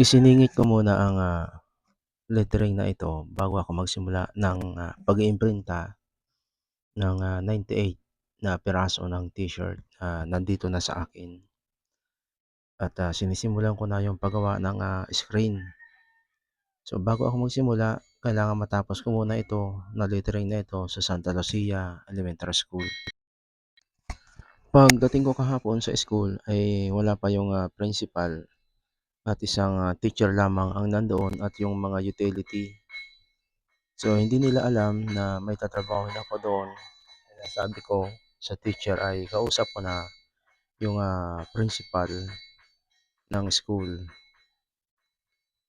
Isiningit ko muna ang, ah, lettering na ito bago ako magsimula ng, ah, pag-iimprinta ng, ah, 98 na piraso ng t-shirt na nandito na sa akin. At, ah, sinisimulan ko na yung paggawa ng, ah, screen. So, bago ako magsimula, kailangan matapos ko muna ito na lettering na ito sa Santa Lucia Elementary School. Pagdating ko kahapon sa school ay wala pa yung, ah, principal at isang, ah, teacher lamang ang nandoon at yung mga utility. So, hindi nila alam na may tatrabahuhin ako doon. Kaya sabi ko sa teacher ay kausap ko na yung, ah, principal ng school.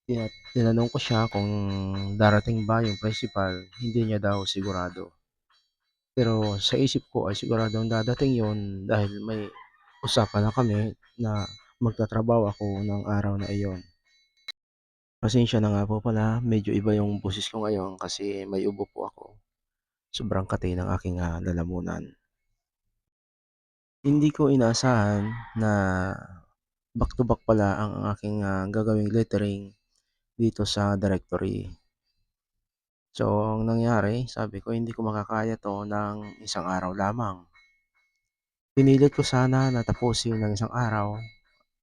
Tina tinanong ko siya kung darating ba yung principal, hindi niya daw sigurado. Pero sa isip ko ay siguradong dadating yun dahil may usapan na kami na magtatrabaho ako ng araw na iyon. Pasensya na nga po pala, medyo iba yung boses ko ngayon kasi may ubo po ako. Sobrang kate ng aking, ah, lalamunan. Hindi ko inaasahan na back to back pala ang aking, ah, gagawing lettering dito sa directory. So, ang nangyari, sabi ko hindi ko makakaya 'to ng isang araw lamang. Pinilit ko sana na tapusin ng isang araw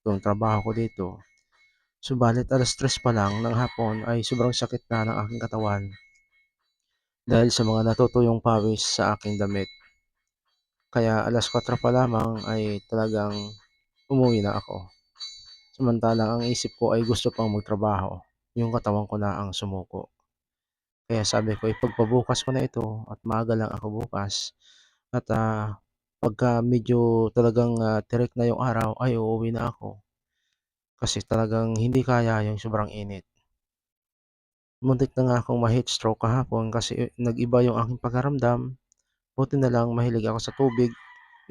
yung trabaho ko dito. Subalit 3:00 pa lang ng hapon ay sobrang sakit na ng aking katawan dahil sa mga natutuyong pawis sa aking damit. Kaya 4:00 pa lamang ay talagang umuwi na ako. Samantalang ang isip ko ay gusto pang magtrabaho, yung katawan ko na ang sumuko. Kaya sabi ko ipagpabukas ko na ito at maaga lang ako bukas at, ah, pagka medyo talagang, ah, tirik na yung araw ay uuwi na ako. Kasi talagang hindi kaya yung sobrang init. Muntik na nga akong ma-heat stroke kahapon kasi nag-iba yung aking pakiramdam. Buti na lang mahilig ako sa tubig,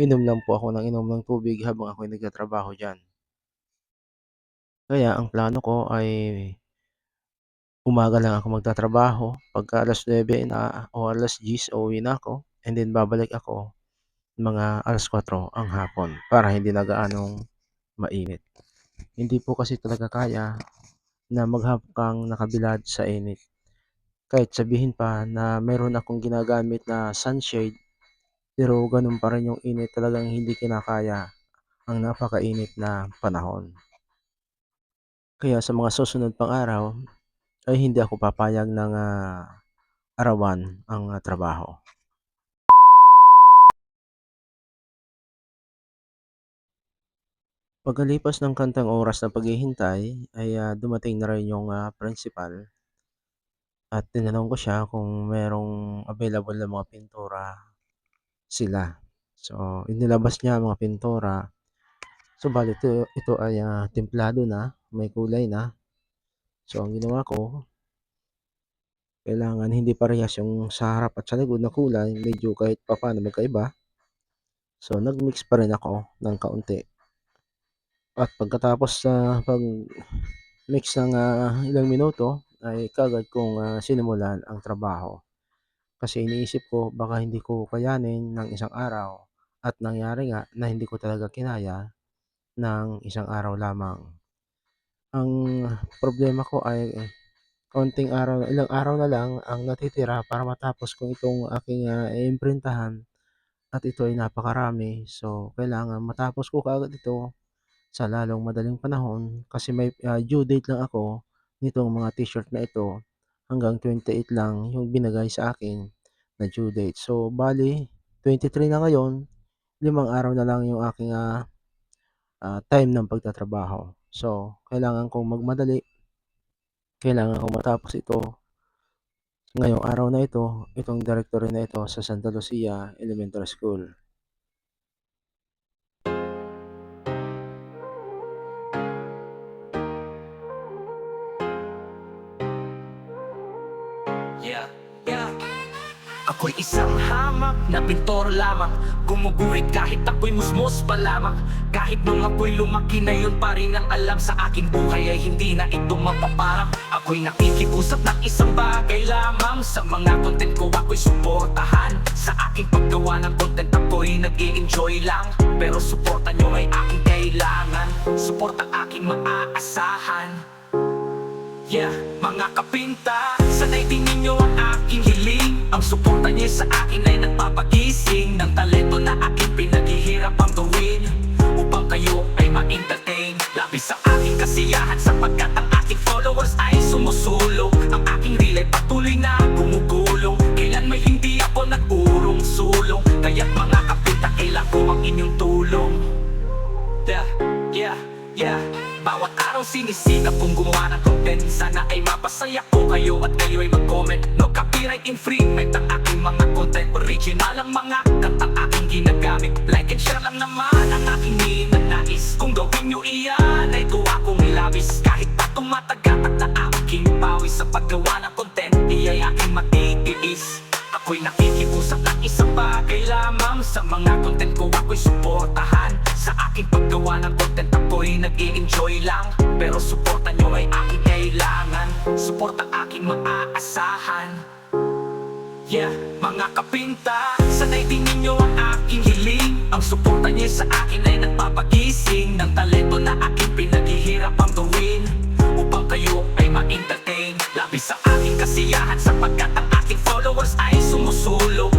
inom lang po ako ng inom ng tubig habang ako'y nagtatrabaho diyan. Kaya ang plano ko ay umaga lang ako magtatrabaho, pagka 9:00 na o 10:00 uuwi na ako and then babalik ako mga 4:00 ang hapon para hindi na gaanong mainit. Hindi po kasi talaga kaya na maghapkang nakabilad sa init. Kahit sabihin pa na meron akong ginagamit na sunshade, pero ganun pa rin yung init talagang hindi kinakaya ang napakainit na panahon. Kaya sa mga susunod pang araw ay hindi ako papayag ng, ah, arawan ang, ah, trabaho. Pagkalipas ng kantang oras ng paghihintay ay, ah, dumating na rin yung, ah, principal. At tinanong ko siya kung merong available na mga pintura sila. So, inilabas niya ang mga pintura. Subalit ito ito ay, ah, templado na, may kulay na. So, ang ginawa ko kailangan hindi parehas yung sa harap at sa likod na kulay, medyo kahit papaano magkaiba. So, nag-mix pa rin ako ng kaunti. At pagkatapos sa pag-mix ng, ah, ilang minuto ay kaagad kong, ah, sinimulan ang trabaho. Kasi iniisip ko baka hindi ko kayanin ng isang araw at nangyari nga na hindi ko talaga kinaya ng isang araw lamang. Ang problema ko ay kaunting araw ilang araw na lang ang natitira para matapos ko itong aking, ah, iimprintahan at ito ay napakarami. So, kailangan matapos ko kaagad ito sa lalong madaling panahon kasi may, ah, due date lang ako nitong mga t-shirt na ito. Hanggang 28 lang yung binigay sa akin na due date. So, bale 23 na ngayon, limang araw na lang yung aking, ah, ah, time ng pagtatrabaho. So, kailangan kong magmadali. Kailangan kong matapos ito ngayong araw na ito, itong directory na ito sa Santa Lucia Elementary School. Yeah, yeah. Ako'y isang hamak na pintor lamang. Gumuguhit kahit ako'y musmos pa lamang. Kahit nung ako'y lumaki na yun pa rin ang alam Sa aking buhay ay hindi na ito mapaparang Ako'y nakikipusap ng isang bagay lamang. Sa mga content ko ako'y suportahan. Sa aking paggawa ng content ako'y nag enjoy lang. Pero suporta nyo ay aking kailangan. Suporta aking maaasahan. Yeah, mga kapinta suporta niyo sa akin ay nagpapagising Ng talento na aking pinaghihirap ang gawin Upang kayo ay ma-entertain Labis sa aking kasiyahan Sapagkat ang aking followers ay sumusulong Ang aking relay patuloy na gumugulong Kailan may hindi ako nag-urong sulong Kaya't mga kapinta kailan ko ang inyong tulong yeah, Bawat araw sinisikap kong gumawa ng content. Sana ay mapasaya ko kayo at kayo ay mag-comment. No copyright infringement ang aking mga content. Original ang mga kantang aking ginagamit. Like and share lang naman ang aking ninanais. Kung gawin nyo iyan ay tuwa kong ilabis. Kahit pa tumatagatak na aking pawis Sa paggawa ng content, di ay aking matitiis Ako'y nakikipusap ng isang bagay lamang. Sa mga content ko ako'y suportahan. Sa aking paggawa ng content ako'y nag enjoy lang. Pero suporta nyo ay aking kailangan. Suporta aking maaasahan. Yeah, mga kapinta Sanay din ninyo ang aking hiling. Ang suporta niyo sa akin ay nagpapagising. Ng talento na aking pinaghihirap ang gawin. Upang kayo ay ma-entertain. Labis sa aking kasiyahan Sapagkat ang sumusulong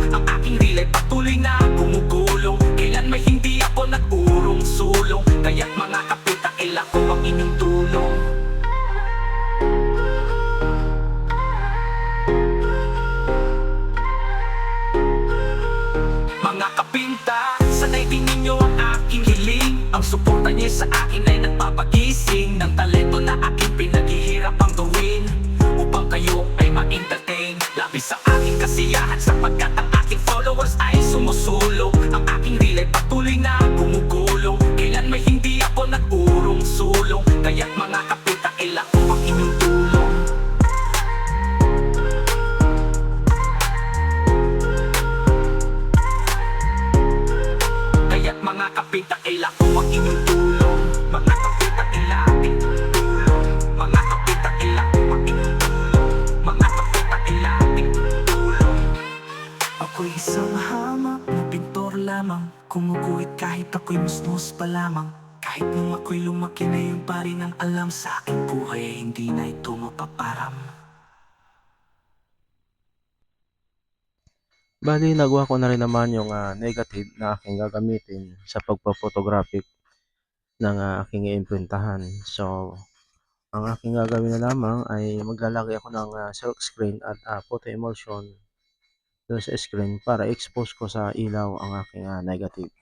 kasiyahan Ako'y isang hamak na pintor lamang. Kumuguhit kahit ako'y musmus pa lamang. Kahit nung ako'y lumaki na yung pari ng alam. Sa aking buhay ay hindi na ito mapaparam. Bali, nagawa ko na rin naman yung ah, negative na aking gagamitin sa pagpa-photographic ng ah, aking iimprintahan. So, ang aking gagawin na lamang ay maglalagay ako ng ah, silk screen at ah, photo emulsion doon sa screen para expose ko sa ilaw ang aking ah, negative.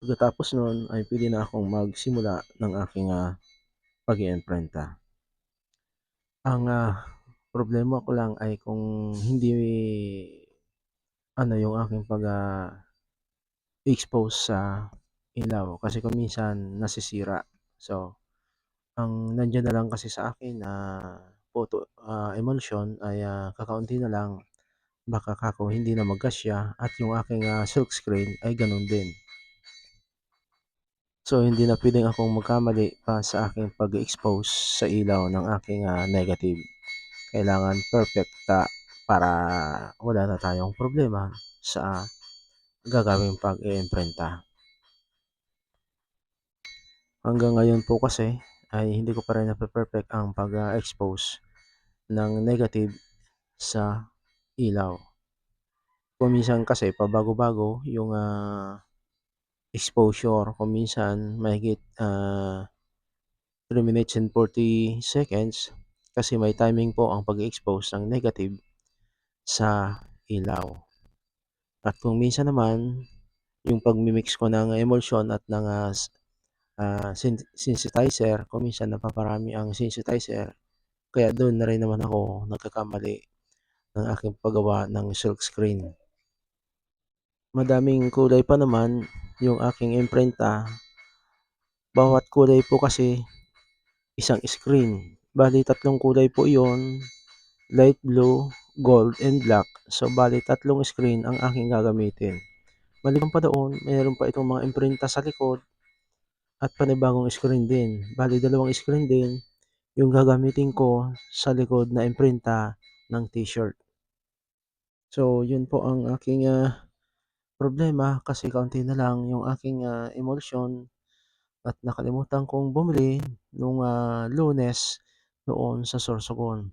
Pagkatapos nun ay pwede na akong magsimula ng aking ah, pag iimprinta Ang ah, problema ko lang ay kung hindi ano yung aking pag ah, expose sa ilaw kasi kung minsan nasisira. So, ang nandiyan na lang kasi sa akin na photo ah, emulsion ay ah, kakaunti na lang baka kako hindi na magkasya at yung aking ah, silk screen ay ganun din. So, hindi na pwedeng akong magkamali pa sa aking pag-expose sa ilaw ng aking ah, negative. Kailangan perfecta para wala na tayong problema sa gagawing pag-iimprenta. Hanggang ngayon po kasi ay hindi ko pa rin nape-perfect ang pag-expose ng negative sa ilaw. Kung minsan kasi pabago-bago yung ah, exposure, kung minsan mahigit ah, 3 minutes and 40 seconds kasi may timing po ang pag-expose ng negative sa ilaw. At kung minsan naman, yung pagmi-mix ko ng emulsion at ng ah, sen- sensitizer, kung minsan napaparami ang sensitizer, kaya doon na rin naman ako nagkakamali ng aking paggawa ng silk screen. Madaming kulay pa naman yung aking imprenta. Bawat kulay po kasi isang screen. Bali tatlong kulay po iyon, light blue, gold, and black. So bali tatlong screen ang aking gagamitin. Maliban pa doon, mayroon pa itong mga imprenta sa likod at panibagong screen din. Bali dalawang screen din yung gagamitin ko sa likod na imprenta ng t-shirt. So yun po ang aking ah, problema kasi kaunti na lang yung aking ah, emulsion at nakalimutan kong bumili nung, ah, Lunes doon sa Sorsogon.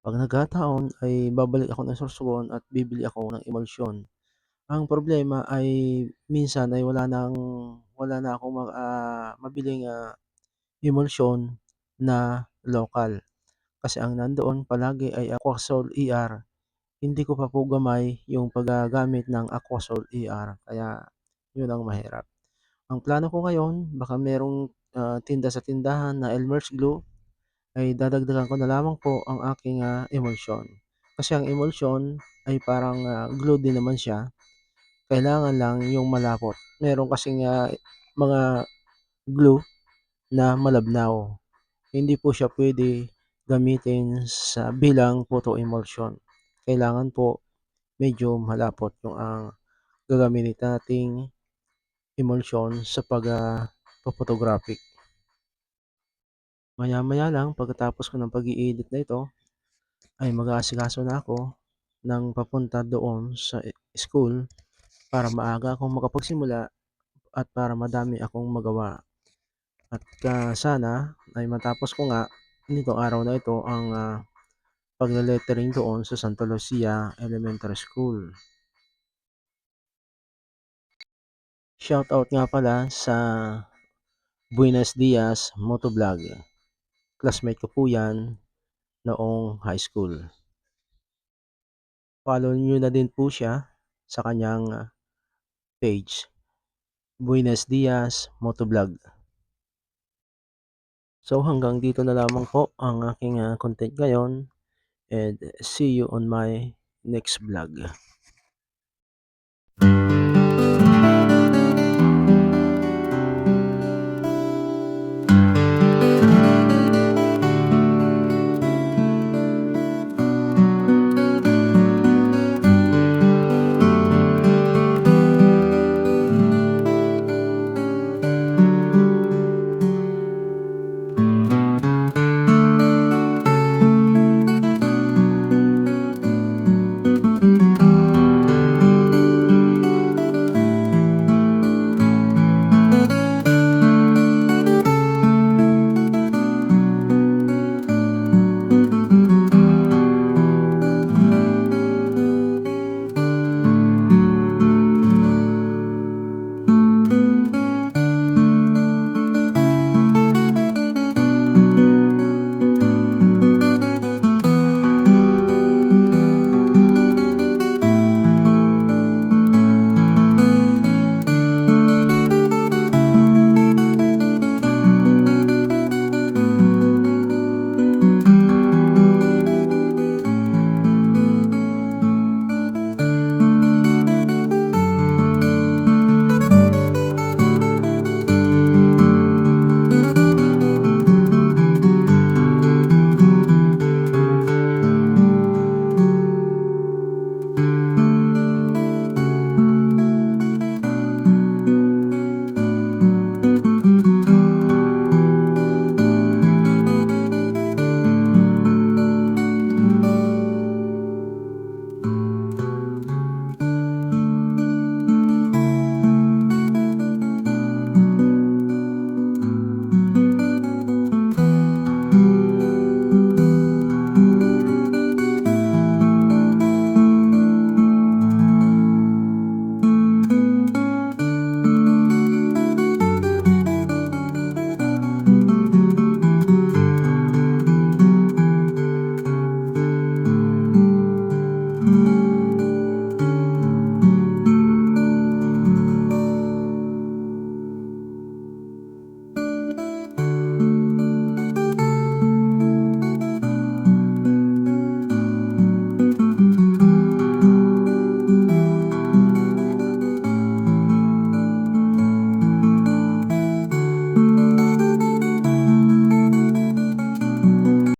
'Pag nagkataon ay babalik ako ng Sorsogon at bibili ako ng emulsyon. Ang problema ay minsan ay wala ng wala na akong ma ah, mabiling, ah, emulsyon na lokal. Kasi ang nandoon palagi ay Aquasol ER. Hindi ko pa po gamay yung paggagamit ng Aquasol ER kaya yun ang mahirap. Ang plano ko ngayon baka merong, ah, tinda sa tindahan na Elmer's Glue ay dadagdagan ko na lamang po ang aking, ah, emulsyon. Kasi ang emulsyon ay parang, ah, glue din naman siya, kailangan lang yung malapot. Meron kasing, ah, mga glue na malabnaw. Hindi po siya puwede gamitin sa bilang photo emulsion. Kailangan po medyo malapot yung ang gagamitin nating emulsyon sa pag, ah, po-photographic. Maya-maya lang pagkatapos ko ng pag-i-edit na ito, ay mag-aasikaso na ako ng papunta doon sa school para maaga akong makapagsimula at para madami akong magawa. At, ah, sana ay matapos ko nga nitong araw na ito ang, ah, pagle-lettering doon sa Santa Lucia Elementary School. Shoutout nga pala sa Buenos Dias Motovlog. Classmate ko po 'yan noong high school. Follow niyo na din po siya sa kanyang page, Buenos Dias Motovlog. So hanggang dito na lamang po ang aking, ah, content ngayon and see you on my next vlog.